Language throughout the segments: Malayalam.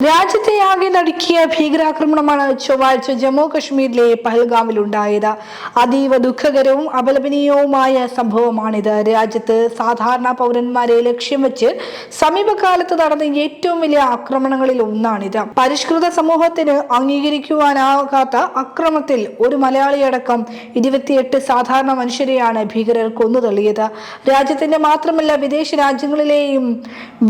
രാജ്യത്തെ ആകെ നടുക്കിയ ഭീകരാക്രമണമാണ് ചൊവ്വാഴ്ച ജമ്മു കശ്മീരിലെ പഹൽഗാമിൽ ഉണ്ടായത് അതീവ ദുഃഖകരവും അപലപനീയവുമായ സംഭവമാണിത്. രാജ്യത്ത് സാധാരണ പൗരന്മാരെ ലക്ഷ്യം വെച്ച് സമീപകാലത്ത് നടന്ന ഏറ്റവും വലിയ ആക്രമണങ്ങളിൽ ഒന്നാണിത്. പരിഷ്കൃത സമൂഹത്തിന് അംഗീകരിക്കുവാനാകാത്ത അക്രമത്തിൽ ഒരു മലയാളിയടക്കം ഇരുപത്തിയെട്ട് സാധാരണ മനുഷ്യരെയാണ് ഭീകരർ കൊന്നുതള്ളിയത്. രാജ്യത്തിന്റെ മാത്രമല്ല വിദേശ രാജ്യങ്ങളിലെയും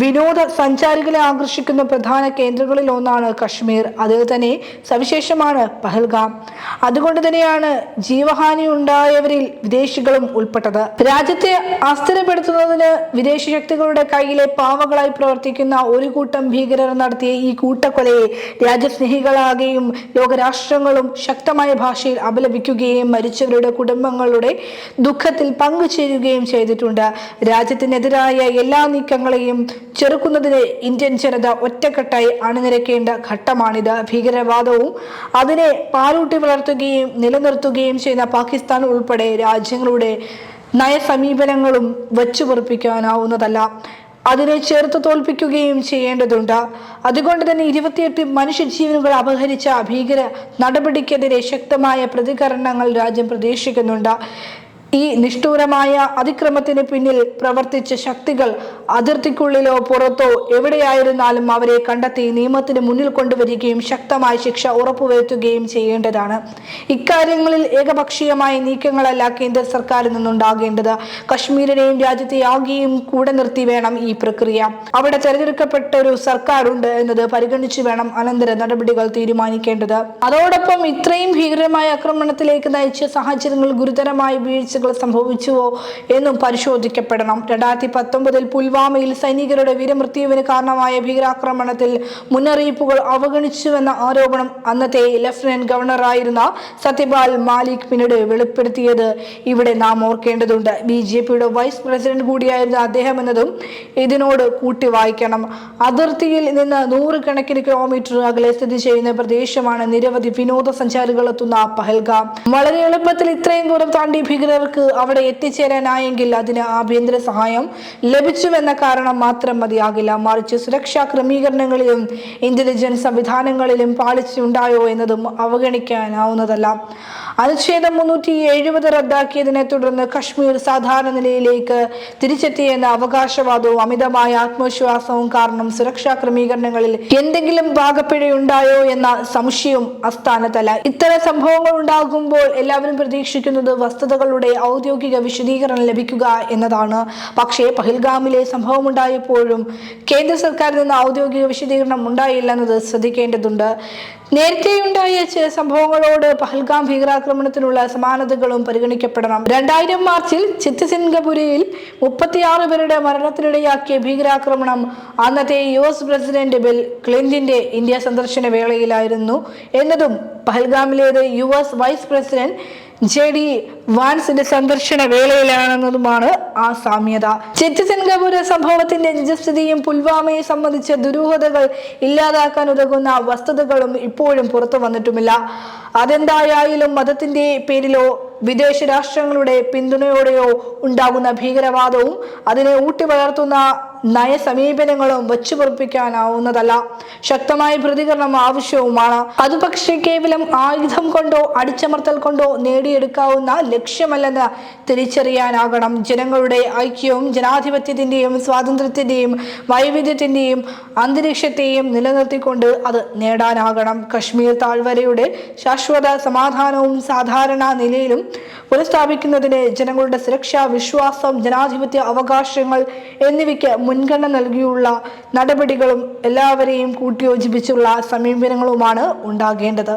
വിനോദ സഞ്ചാരികളെ ആകർഷിക്കുന്ന പ്രധാന കേന്ദ്രങ്ങളിൽ ഒന്നാണ് കശ്മീർ. അതിൽ തന്നെ സവിശേഷമാണ് പഹൽഗാം. അതുകൊണ്ട് തന്നെയാണ് ജീവഹാനി ഉണ്ടായവരിൽ വിദേശികളും ഉൾപ്പെട്ടത്. രാജ്യത്തെ അസ്ഥിരപ്പെടുത്തുന്നതിന് വിദേശ ശക്തികളുടെ കയ്യിലെ പാവകളായി പ്രവർത്തിക്കുന്ന ഒരു കൂട്ടം ഭീകരർ നടത്തിയ ഈ കൂട്ടക്കൊലയെ രാജ്യസ്നേഹികളാകെയും ലോകരാഷ്ട്രങ്ങളും ശക്തമായ ഭാഷയിൽ അപലപിക്കുകയും മരിച്ചവരുടെ കുടുംബങ്ങളുടെ ദുഃഖത്തിൽ പങ്കുചേരുകയും ചെയ്തിട്ടുണ്ട്. രാജ്യത്തിനെതിരായ എല്ലാ നീക്കങ്ങളെയും ചെറുക്കുന്നതിന് ഇന്ത്യൻ ജനത ഒറ്റക്കെട്ടായി അണിനിരക്കേണ്ട ഘട്ടമാണിത്. ഭീകരവാദവും അതിനെ പാലൂട്ടി വളർത്തുകയും നിലനിർത്തുകയും ചെയ്യുന്ന പാകിസ്ഥാൻ ഉൾപ്പെടെ രാജ്യങ്ങളുടെ നയസമീപനങ്ങളും വച്ചുപൊറിപ്പിക്കാനാവുന്നതല്ല. അതിനെ ചേർത്ത് തോൽപ്പിക്കുകയും ചെയ്യേണ്ടതുണ്ട്. അതുകൊണ്ട് തന്നെ ഇരുപത്തിയെട്ട് മനുഷ്യജീവനുകൾ അപഹരിച്ച ഭീകര നടപടിക്കെതിരെ ശക്തമായ പ്രതികരണങ്ങൾ രാജ്യം പ്രതീക്ഷിക്കുന്നുണ്ട്. ഈ നിഷ്ഠൂരമായ അതിക്രമത്തിന് പിന്നിൽ പ്രവർത്തിച്ച ശക്തികൾ അതിർത്തിക്കുള്ളിലോ പുറത്തോ എവിടെയായിരുന്നാലും അവരെ കണ്ടെത്തി നിയമത്തിന് മുന്നിൽ കൊണ്ടുവരികയും ശക്തമായ ശിക്ഷ ഉറപ്പുവരുത്തുകയും ചെയ്യേണ്ടതാണ്. ഇക്കാര്യങ്ങളിൽ ഏകപക്ഷീയമായ നീക്കങ്ങളല്ല കേന്ദ്ര സർക്കാരിൽ നിന്നുണ്ടാകേണ്ടത്. കശ്മീരിനെയും രാജ്യത്തെ ആകെയും കൂടെ നിർത്തി വേണം ഈ പ്രക്രിയ. അവിടെ തെരഞ്ഞെടുക്കപ്പെട്ട ഒരു സർക്കാരുണ്ട് എന്നത് പരിഗണിച്ചു വേണം അനന്തര നടപടികൾ തീരുമാനിക്കേണ്ടത്. അതോടൊപ്പം ഇത്രയും ഭീകരമായ ആക്രമണത്തിലേക്ക് നയിച്ച സാഹചര്യങ്ങൾ ഗുരുതരമായ വീഴ്ചകൾ സംഭവിച്ചുവോ എന്നും പരിശോധിക്കപ്പെടണം. രണ്ടായിരത്തി പത്തൊമ്പതിൽ പുൽവാമയിൽ സൈനികരുടെ വീരമൃത്യുവിന് കാരണമായ ഭീകരാക്രമണത്തിൽ മുന്നറിയിപ്പുകൾ അവഗണിച്ചുവെന്ന ആരോപണം അന്നത്തെ ലഫ്റ്റനന്റ് ഗവർണറായിരുന്ന സത്യപാൽ മാലിക് പിന്നീട് വെളിപ്പെടുത്തിയത് ഇവിടെ നാം ഓർക്കേണ്ടതുണ്ട്. ബി ജെ പിയുടെ വൈസ് പ്രസിഡന്റ് കൂടിയായിരുന്ന അദ്ദേഹം എന്നതും ഇതിനോട് കൂട്ടി വായിക്കണം അതിർത്തിയിൽ നിന്ന് നൂറുകണക്കിന് കിലോമീറ്റർ അകലെ സ്ഥിതി ചെയ്യുന്ന പ്രദേശമാണ് നിരവധി വിനോദസഞ്ചാരികൾ എത്തുന്ന പഹൽഗാം. വളരെ എളുപ്പത്തിൽ ഇത്രയും ദൂരം താണ്ടി ഭീകരർക്ക് അവിടെ എത്തിച്ചേരാനായെങ്കിൽ അതിന് ആഭ്യന്തര സഹായം ലഭിച്ചുവെന്ന കാരണം മാത്രം മതിയാകില്ല. മറിച്ച് സുരക്ഷാ ക്രമീകരണങ്ങളിലും ഇന്റലിജൻസ് സംവിധാനങ്ങളിലും പാളിച്ചുണ്ടായോ എന്നതും അവഗണിക്കാനാവുന്നതല്ല. അനുച്ഛേദം മുന്നൂറ്റി എഴുപത് റദ്ദാക്കിയതിനെ തുടർന്ന് കശ്മീർ സാധാരണ നിലയിലേക്ക് തിരിച്ചെത്തിയെന്ന അവകാശവാദവും അമിതമായ ആത്മവിശ്വാസവും കാരണം സുരക്ഷാ ക്രമീകരണങ്ങളിൽ എന്തെങ്കിലും പാകപ്പിഴയുണ്ടായോ എന്ന സംശയവും അസ്ഥാനത്തല്ല ഇത്തരം സംഭവങ്ങൾ ഉണ്ടാകുമ്പോൾ എല്ലാവരും പ്രതീക്ഷിക്കുന്നത് വസ്തുതകളുടെ ഔദ്യോഗിക വിശദീകരണം ലഭിക്കുക എന്നതാണ്. പക്ഷേ പഹിൽഗാമിലെ സംഭവം ഉണ്ടായപ്പോഴും കേന്ദ്ര സർക്കാരിൽ നിന്ന് ഔദ്യോഗിക വിശദീകരണം ഉണ്ടായില്ലെന്നത് ശ്രദ്ധിക്കേണ്ടതുണ്ട്. നേരത്തെയുണ്ടായ ചില സംഭവങ്ങളോട് പഹൽഗാം ഭീകരാക്രമണത്തിനുള്ള സമാനതകളും പരിഗണിക്കപ്പെടണം. രണ്ടായിരം മാർച്ചിൽ ചിത്തസിംഗപുരയിൽ മുപ്പത്തിയാറ് പേരുടെ മരണത്തിനിടയാക്കിയ ഭീകരാക്രമണം അന്നത്തെ യു എസ് പ്രസിഡന്റ് ബിൽ ക്ലിന്റിന്റെ ഇന്ത്യ സന്ദർശന വേളയിലായിരുന്നു എന്നതും പഹൽഗാമിലേത് U S vice president J D വാൻസിന്റെ സന്ദർശന വേളയിലാണെന്നതുമാണ് ആ സാമ്യത ചിറ്റസിംഗപുര സംഭവത്തിന്റെ നിജസ്ഥിതിയും പുൽവാമയെ സംബന്ധിച്ച ദുരൂഹതകൾ ഇല്ലാതാക്കാൻ ഉതകുന്ന വസ്തുതകളും ഇപ്പോഴും പുറത്തു വന്നിട്ടുമില്ല. അതെന്തായാലും മതത്തിന്റെ പേരിലോ വിദേശ രാഷ്ട്രങ്ങളുടെ പിന്തുണയോടെയോ ഉണ്ടാകുന്ന ഭീകരവാദവും അതിനെ ഊട്ടി വളർത്തുന്ന നയസമീപനങ്ങളും വച്ചുപൊറപ്പിക്കാനാവുന്നതല്ല. ശക്തമായ പ്രതികരണം ആവശ്യവുമാണ്. അത് പക്ഷേ കേവലം ആയുധം കൊണ്ടോ അടിച്ചമർത്തൽ കൊണ്ടോ നേടിയെടുക്കാവുന്ന ലക്ഷ്യമല്ലെന്ന് തിരിച്ചറിയാനാകണം. ജനങ്ങളുടെ ഐക്യവും ജനാധിപത്യത്തിന്റെയും സ്വാതന്ത്ര്യത്തിന്റെയും വൈവിധ്യത്തിന്റെയും അന്തരീക്ഷത്തെയും നിലനിർത്തിക്കൊണ്ട് അത് നേടാനാകണം. കശ്മീർ താഴ്വരയുടെ ശാശ്വത സമാധാനവും സാധാരണ നിലയിലും പുനഃസ്ഥാപിക്കുന്നതിന് ജനങ്ങളുടെ സുരക്ഷ വിശ്വാസം ജനാധിപത്യ അവകാശങ്ങൾ എന്നിവയ്ക്ക് മുൻഗണന നൽകിയുള്ള നടപടികളും എല്ലാവരെയും കൂട്ടിയോജിപ്പിച്ചുള്ള സമീപനങ്ങളുമാണ് ഉണ്ടാകേണ്ടത്.